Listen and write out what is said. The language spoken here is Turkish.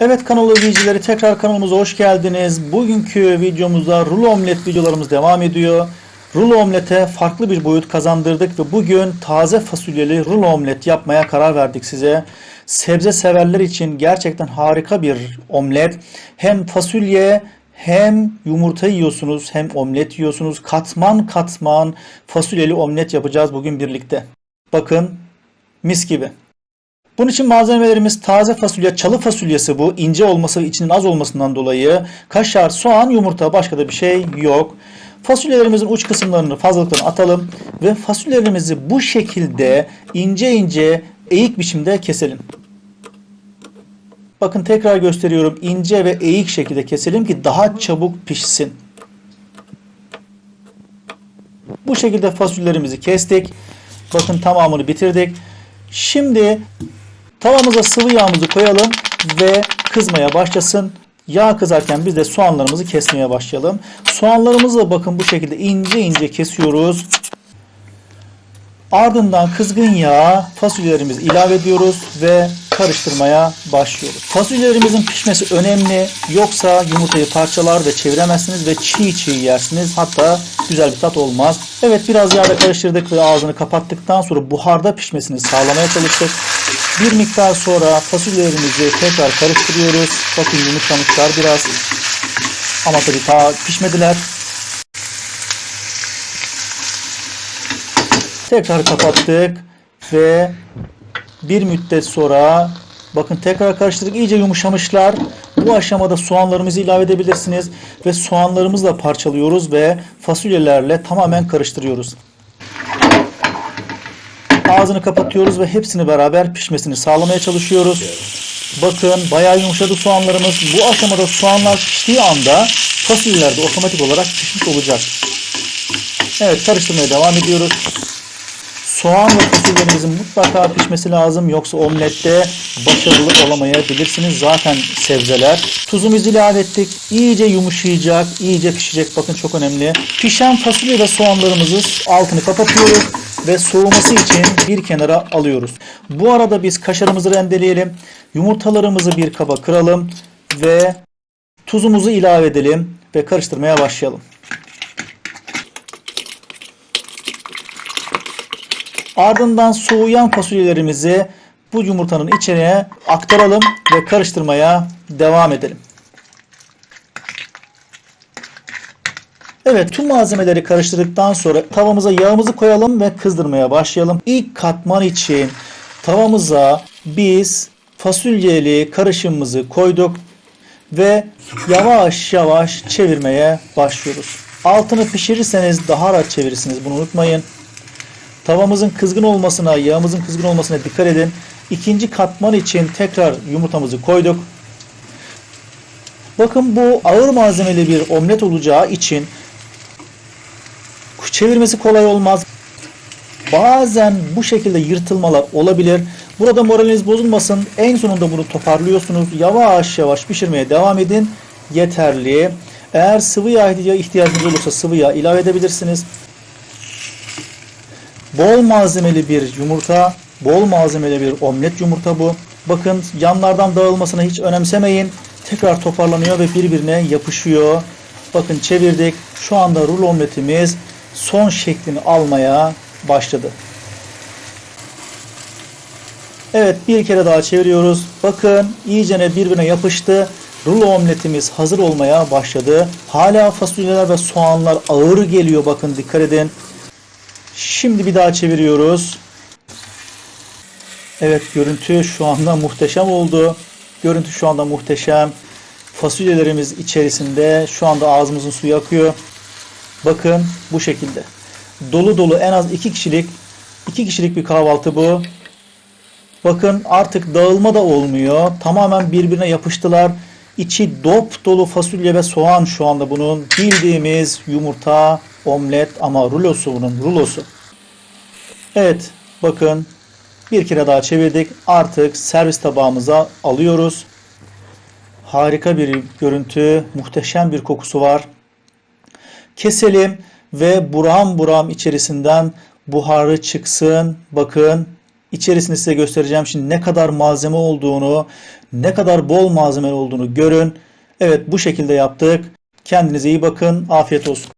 Evet kanal izleyicileri tekrar kanalımıza hoş geldiniz. Bugünkü videomuzda rulo omlet videolarımız devam ediyor. Rulo omlete farklı bir boyut kazandırdık ve bugün taze fasulyeli rulo omlet yapmaya karar verdik size. Sebze severler için gerçekten harika bir omlet. Hem fasulye hem yumurta yiyorsunuz hem omlet yiyorsunuz. Katman katman fasulyeli omlet yapacağız bugün birlikte. Bakın mis gibi. Bunun için malzemelerimiz taze fasulye, çalı fasulyesi bu. ince olması ve içinin az olmasından dolayı kaşar, soğan, yumurta başka da bir şey yok. Fasulyelerimizin uç kısımlarını fazlalıklarını atalım ve fasulyelerimizi bu şekilde ince ince eğik biçimde keselim. Bakın tekrar gösteriyorum. ince ve eğik şekilde keselim ki daha çabuk pişsin. Bu şekilde fasulyelerimizi kestik. Bakın tamamını bitirdik. Şimdi tavamıza sıvı yağımızı koyalım ve kızmaya başlasın. Yağ kızarken biz de soğanlarımızı kesmeye başlayalım. Soğanlarımızı da bakın bu şekilde ince ince kesiyoruz. Ardından kızgın yağa fasulyelerimizi ilave ediyoruz ve karıştırmaya başlıyoruz. Fasulyelerimizin pişmesi önemli. Yoksa yumurtayı parçalar ve çeviremezsiniz ve çiğ çiğ yersiniz. Hatta güzel bir tat olmaz. Evet biraz yağda karıştırdık ve ağzını kapattıktan sonra buharda pişmesini sağlamaya çalıştık. Bir miktar sonra fasulyelerimizi tekrar karıştırıyoruz. Bakın yumuşamışlar biraz. Ama tabii daha pişmediler. Tekrar kapattık ve bir müddet sonra bakın tekrar karıştırdık iyice yumuşamışlar. Bu aşamada soğanlarımızı ilave edebilirsiniz ve soğanlarımızı da parçalıyoruz ve fasulyelerle tamamen karıştırıyoruz. Ağzını kapatıyoruz ve hepsini beraber pişmesini sağlamaya çalışıyoruz. Bakın bayağı yumuşadı soğanlarımız. Bu aşamada soğanlar piştiği anda fasulyeler de otomatik olarak pişmiş olacak. Evet karıştırmaya devam ediyoruz. Soğan ve fasulyelerimizin mutlaka pişmesi lazım. Yoksa omlette başarılı olamayabilirsiniz. Zaten sebzeler. Tuzumuzu ilave ettik. İyice yumuşayacak, iyice pişecek. Bakın çok önemli. Pişen fasulye ve soğanlarımızı altını kapatıyoruz ve soğuması için bir kenara alıyoruz. Bu arada biz kaşarımızı rendeleyelim. Yumurtalarımızı bir kaba kıralım ve tuzumuzu ilave edelim ve karıştırmaya başlayalım. Ardından soğuyan fasulyelerimizi bu yumurtanın içine aktaralım ve karıştırmaya devam edelim. Evet tüm malzemeleri karıştırdıktan sonra tavamıza yağımızı koyalım ve kızdırmaya başlayalım. İlk katman için tavamıza biz fasulyeli karışımımızı koyduk ve yavaş yavaş çevirmeye başlıyoruz. Altını pişirirseniz daha rahat çevirirsiniz bunu unutmayın. Tavamızın kızgın olmasına, yağımızın kızgın olmasına dikkat edin. İkinci katman için tekrar yumurtamızı koyduk. Bakın bu ağır malzemeli bir omlet olacağı için çevirmesi kolay olmaz. Bazen bu şekilde yırtılmalar olabilir. Burada moraliniz bozulmasın. En sonunda bunu toparlıyorsunuz. Yavaş yavaş pişirmeye devam edin. Yeterli. Eğer sıvı yağ ihtiyacınız olursa sıvı yağ ilave edebilirsiniz. Bol malzemeli bir yumurta, bol malzemeli bir omlet yumurta bu. Bakın yanlardan dağılmasını hiç önemsemeyin. Tekrar toparlanıyor ve birbirine yapışıyor. Bakın çevirdik. Şu anda rulo omletimiz son şeklini almaya başladı. Evet bir kere daha çeviriyoruz. Bakın iyicene birbirine yapıştı. Rulo omletimiz hazır olmaya başladı. Hala fasulyeler ve soğanlar ağır geliyor bakın dikkat edin. Şimdi bir daha çeviriyoruz. Evet görüntü şu anda muhteşem oldu. Görüntü şu anda muhteşem. Fasulyelerimiz içerisinde şu anda ağzımızın suyu akıyor. Bakın bu şekilde. Dolu dolu en az iki kişilik iki kişilik bir kahvaltı bu. Bakın artık dağılma da olmuyor. Tamamen birbirine yapıştılar. İçi dop dolu fasulye ve soğan şu anda bunun. Bildiğimiz yumurta, omlet ama rulosu bunun rulosu. Evet bakın bir kere daha çevirdik. Artık servis tabağımıza alıyoruz. Harika bir görüntü, muhteşem bir kokusu var. Keselim ve buram buram içerisinden buharı çıksın. Bakın içerisini size göstereceğim şimdi ne kadar malzeme olduğunu, ne kadar bol malzemeli olduğunu görün. Evet bu şekilde yaptık. Kendinize iyi bakın. Afiyet olsun.